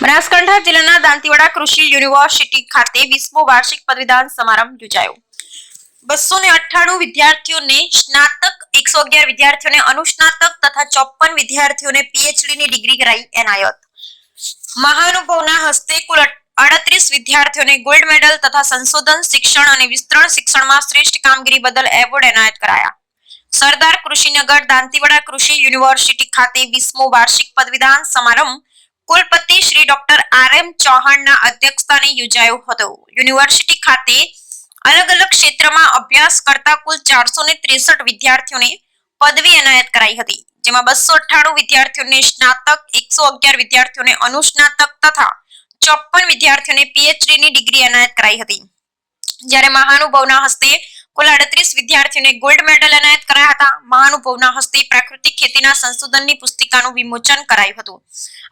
બનાસકાંઠા જિલ્લાના દાંતીવાડા કૃષિ યુનિવર્સિટી ખાતે વીસમો વાર્ષિક પદવીદાન સમારંભ યોજાયો. બસો ને અઠ્ઠાણું વિદ્યાર્થીઓને સ્નાતક, એકસો અગિયાર વિદ્યાર્થીઓને અનુસ્નાતક તથા ચોપન વિદ્યાર્થીઓને પીએચડી ની ડિગ્રી કરાઈ એનાયત. મહાનુભાવના હસ્તે કુલ અડત્રીસ વિદ્યાર્થીઓને ગોલ્ડ મેડલ તથા સંશોધન શિક્ષણ અને વિસ્તરણ શિક્ષણમાં શ્રેષ્ઠ કામગીરી બદલ એવોર્ડ એનાયત કરાયા. સરદાર કૃષિનગર દાંતીવાડા કૃષિ યુનિવર્સિટી ખાતે વીસમો વાર્ષિક પદવીદાન સમારંભ કુલપતિ શ્રી ડોક્ટર આર એમ ચૌહાણના અધ્યક્ષસ્થાને યોજાયો હતો. યુનિવર્સિટી ખાતે અલગ અલગ ક્ષેત્રમાં અભ્યાસ કરતા કુલ ચારસો ને ત્રેસઠ વિદ્યાર્થીઓને પદવી એનાયત કરાઈ હતી, જેમાં બસો અઠ્ઠાણું વિદ્યાર્થીઓને સ્નાતક, એકસો અગિયાર વિદ્યાર્થીઓને અનુસ્નાતક તથા ચોપન વિદ્યાર્થીઓને પીએચડી ની ડિગ્રી એનાયત કરાઈ હતી. જ્યારે મહાનુભાવના હસ્તે કુલ અડત્રીસ વિદ્યાર્થીઓને ગોલ્ડ મેડલ એનાયત કરાયા હતા. મહાનુભાવના હસ્તે પ્રાકૃતિક ખેતીના સંશોધનની પુસ્તિકાનું વિમોચન કરાયું હતું.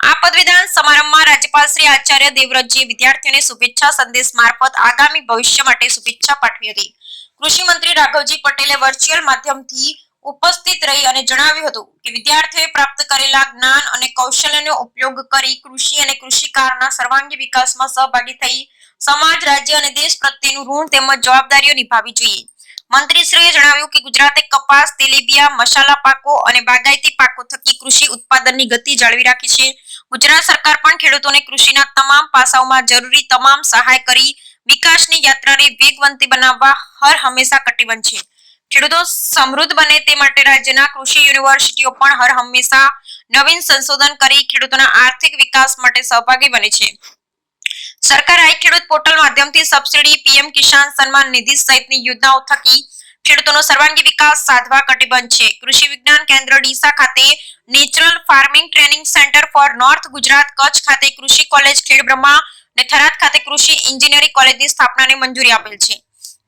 આ પદવીદાન સમારંભમાં રાજ્યપાલ શ્રી આચાર્ય દેવવ્રતજીએ વિદ્યાર્થીઓને શુભેચ્છા સંદેશ મારફત આગામી ભવિષ્ય માટે શુભેચ્છા પાઠવી હતી. કૃષિ મંત્રી રાઘવજી પટેલે વર્ચ્યુઅલ માધ્યમથી ઉપસ્થિત રહી અને જણાવ્યું હતું કે વિદ્યાર્થીઓએ પ્રાપ્ત કરેલા જ્ઞાન અને કૌશલ્યનો ઉપયોગ કરી કૃષિ અને કૃષિકારના સર્વાંગી વિકાસમાં સહભાગી થઈ સમાજ, રાજ્ય અને દેશ પ્રત્યેનું ઋણ તેમજ જવાબદારીઓ નિભાવી જોઈએ. મંત્રીશ્રીએ જણાવ્યું કે ગુજરાતે કપાસ, તેલીબિયા, મસાલા પાકો અને બાગાયતી પાકો થકી કૃષિ ઉત્પાદનની ગતિ જાળવી રાખી છે. ગુજરાત સરકાર પણ ખેડૂતોને કૃષિના તમામ પાસાઓમાં જરૂરી તમામ સહાય કરી વિકાસની યાત્રાને વેગવંતી બનાવવા હર હંમેશા કટિબંધ છે. ખેડૂતો સમૃદ્ધ બને તે માટે રાજ્યના કૃષિ યુનિવર્સિટીઓ પણ હર હંમેશા નવીન સંશોધન કરી ખેડૂતોના આર્થિક વિકાસ માટે સહભાગી બને છે. સરકાર આઈ ખેડૂત પોર્ટલ માધ્યમથી સબસિડી પીએમ કિસાન સન્માન નિધિ સહિતની યોજનાઓ થકી ખેડૂતોનો સર્વાંગી વિકાસ સાધવા કટિબદ્ધ છે. કૃષિ વિજ્ઞાન કેન્દ્ર ડીસા ખાતે natural farming training centre for north Gujarat Kutch ખાતે કૃષિ કોલેજ ખેડબ્રહ્મા અને થરાદ ખાતે કૃષિ એન્જિનિયરિંગ કોલેજની સ્થાપનાને મંજૂરી આપેલ છે.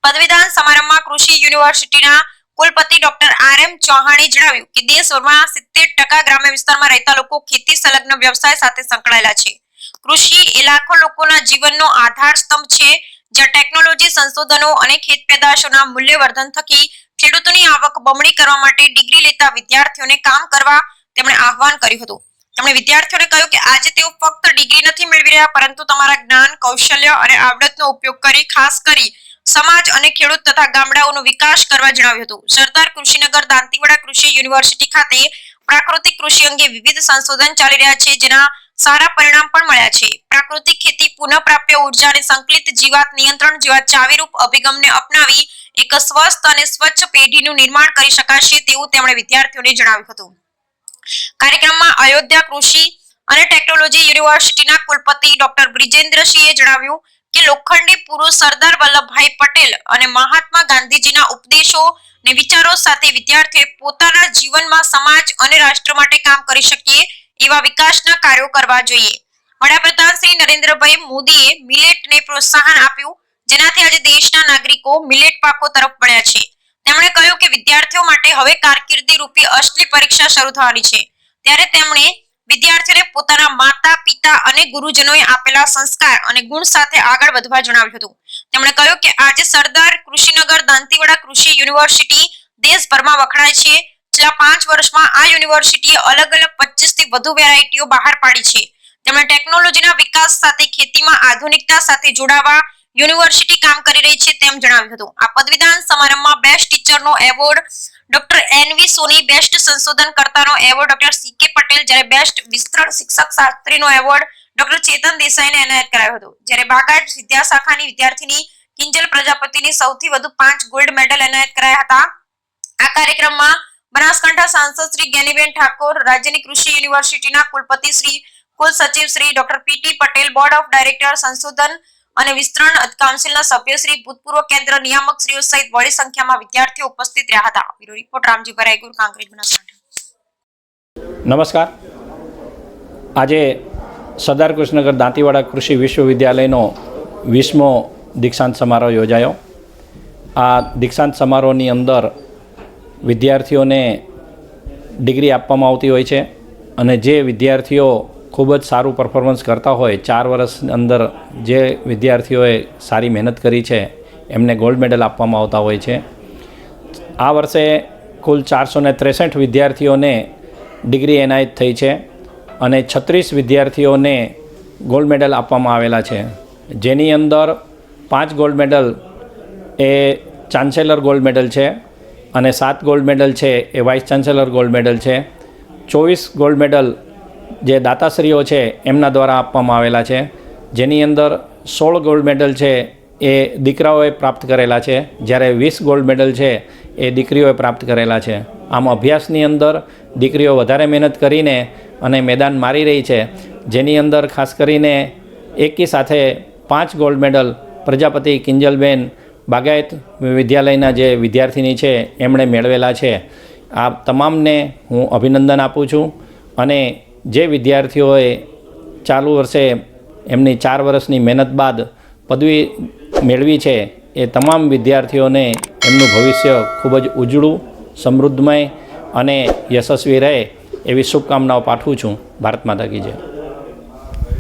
પદવીદાન સમારંભમાં કૃષિ યુનિવર્સિટીના કુલપતિ ડોક્ટર આર એમ ચૌહાણે જણાવ્યું કે દેશભરમાં સિત્તેર ટકા ગ્રામ્ય વિસ્તારમાં રહેતા લોકો ખેતી સંલગ્ન વ્યવસાય સાથે સંકળાયેલા છે. કૃષિ એ લાખો લોકોના જીવનનો આધાર સ્તંભ છે, જ્યાં ટેકનોલોજી સંશોધનો અને ખેત પેદાશોના મૂલ્યવર્ધન થકી ખેડૂતોની આવક બમણી કરવા માટે ડિગ્રી લેતા વિદ્યાર્થીઓને કામ કરવા તેમણે આહવાન કર્યું હતું. તેમણે વિદ્યાર્થીઓને કહ્યું કે આજે તેઓ ફક્ત ડિગ્રી નથી મેળવી રહ્યા, પરંતુ તમારા જ્ઞાન, કૌશલ્ય અને આવડતનો ઉપયોગ કરી, ખાસ કરી સમાજ અને ખેડૂત તથા ગામડાઓનો વિકાસ કરવા જણાવ્યું હતું. સરદાર કૃષિનગર દાંતીવાડા કૃષિ યુનિવર્સિટી ખાતે પ્રાકૃતિક કૃષિ અંગે વિવિધ સંશોધન ચાલી રહ્યા છે, જેના સારા પરિણામ પણ મળ્યા છે. પ્રાકૃતિક ખેતી પુનઃપ્રાપ્ય ઊર્જા અને સંકલિત જીવાત નિયંત્રણ જેવા ચાવીરૂપ અભિગમને અપનાવી એક સ્વસ્થ અને સ્વચ્છ પેઢીનું નિર્માણ કરી શકાશે તેવું તેમણે વિદ્યાર્થીઓને જણાવ્યું હતું. કાર્યક્રમમાં અયોધ્યા કૃષિ અને ટેકનોલોજી યુનિવર્સિટીના કુલપતિ ડોક્ટર બ્રિજેન્દ્રસિંહે જણાવ્યું કે લોખંડી પુરુષ સરદાર વલ્લભભાઈ પટેલ અને મહાત્મા ગાંધીજીના ઉપદેશો ને વિચારો સાથે વિદ્યાર્થીઓએ પોતાના જીવનમાં સમાજ અને રાષ્ટ્ર માટે કામ કરી શકીએ એવા વિકાસના કાર્યો કરવા જોઈએ. વડાપ્રધાન શ્રી નરેન્દ્રભાઈ મોદીએ મિલેટને પ્રોત્સાહન આપ્યું, જેનાથી આજે દેશના નાગરિકો મિલેટ પાકો તરફ વળ્યા છે. તેમણે કહ્યું કે વિદ્યાર્થીઓ માટે હવે કારકિર્દી રૂપી અસલી પરીક્ષા શરૂ થવાની છે. ત્યારે તેમણે વિદ્યાર્થીઓને પોતાના માતા, પિતા અને ગુરુજનોએ આપેલા સંસ્કાર અને ગુણ સાથે આગળ વધવા જણાવ્યું હતું. તેમણે કહ્યું કે આજે સરદાર કૃષિનગર દાંતીવાડા કૃષિ યુનિવર્સિટી દેશભરમાં વખણાય છે. છેલ્લા પાંચ વર્ષમાં આ યુનિવર્સિટીએ અલગ અલગ પચીસથી વધુ વેરાયટીઓ બહાર પાડી છે. તેમણે ટેકનોલોજીના વિકાસ સાથે ખેતીમાં આધુનિકતા સાથે જોડાવા યુનિવર્સિટી કામ કરી રહી છે તેમ જણાવ્યું હતું. આ પદવીદાન સમારંભમાં best ટીચરનો award doctor N V Soni best સંશોધન કરતાનો એવોર્ડ ડોક્ટર સી કે પટેલ જ્યારે બેસ્ટ વિસ્તરણ શિક્ષક શાસ્ત્રીનો એવોર્ડ ડોક્ટર ચેતન દેસાઈને એનાયત કરાયો હતો. જ્યારે બાગાયત વિદ્યાશાખાની વિદ્યાર્થીની કિંજલ પ્રજાપતિની સૌથી વધુ પાંચ ગોલ્ડ મેડલ એનાયત કરાયા હતા. આ કાર્યક્રમમાં બનાસકાંઠા સાંસદ શ્રી જ્ઞાનીબેન ઠાકોર, રાજ્યની કૃષિ યુનિવર્સિટીના કુલપતિ શ્રી કુલ સચિવ Shri doctor P T Patel, board of director સંશોધન અને વિસ્તરણ કાઉન્સિલના સભ્ય શ્રી ભૂતપૂર્વ કેન્દ્ર નિયામક શ્રીઓ સહિત બડી સંખ્યામાં વિદ્યાર્થીઓ ઉપસ્થિત રહ્યા હતા. Bureau report Ramji Bharaigur Kankrej, Banaskantha. નમસ્કાર. આજે સરદાર કૃષ્ણનગર દાંતીવાડા કૃષિ વિશ્વવિદ્યાલયનો વીસમો દીક્ષાંત સમારોહ યોજાયો. આ દીક્ષાંત સમારોહની અંદર વિદ્યાર્થીઓને ડિગ્રી આપવામાં આવતી હોય છે અને જે વિદ્યાર્થીઓ ખૂબ જ સારું પરફોર્મન્સ કરતા હોય, ચાર વર્ષ અંદર જે વિદ્યાર્થીઓએ સારી મહેનત કરી છે, એમને ગોલ્ડ મેડલ આપવામાં આવતા હોય છે. આ વર્ષે કુલ ચારસો ત્રેસઠ વિદ્યાર્થીઓને ડિગ્રી એનાયત થઈ છે અને છત્રીસ વિદ્યાર્થીઓને ગોલ્ડ મેડલ આપવામાં આવેલા છે. જેની અંદર પાંચ ગોલ્ડ મેડલ એ ચાન્સેલર ગોલ્ડ મેડલ છે. અને સાત ગોલ્ડ મેડલ છે, એ વાઇસ ચાન્સેલર ગોલ્ડ મેડલ છે. ચોવીસ ગોલ્ડ મેડલ જે દાતાશ્રીઓ છે, એમના દ્વારા આપવામાં આવેલા છે. જેની અંદર સોળ ગોલ્ડ મેડલ છે, એ દીકરાઓએ પ્રાપ્ત કરેલા છે. જ્યારે વીસ ગોલ્ડ મેડલ છે, એ દીકરીઓએ પ્રાપ્ત કરેલા છે. આમ અભ્યાસની અંદર દીકરીઓ વધારે મહેનત કરીને અને મેદાન મારી રહી છે. જેની અંદર ખાસ કરીને એકી સાથે પાંચ ગોલ્ડ મેડલ પ્રજાપતિ કિંજલબેન બાગાયત વિદ્યાલયના જે વિદ્યાર્થીની છે, એમણે મેળવેલા છે. આ તમામને હું અભિનંદન આપું છું અને જે વિદ્યાર્થીઓએ ચાલુ વર્ષે એમની ચાર વર્ષની મહેનત બાદ પદવી મેળવી છે, એ તમામ વિદ્યાર્થીઓને એમનું ભવિષ્ય ખૂબ જ ઉજળું, સમૃદ્ધમય અને યશસ્વી રહે એવી શુભકામનાઓ પાઠવું છું. ભારત માતા કી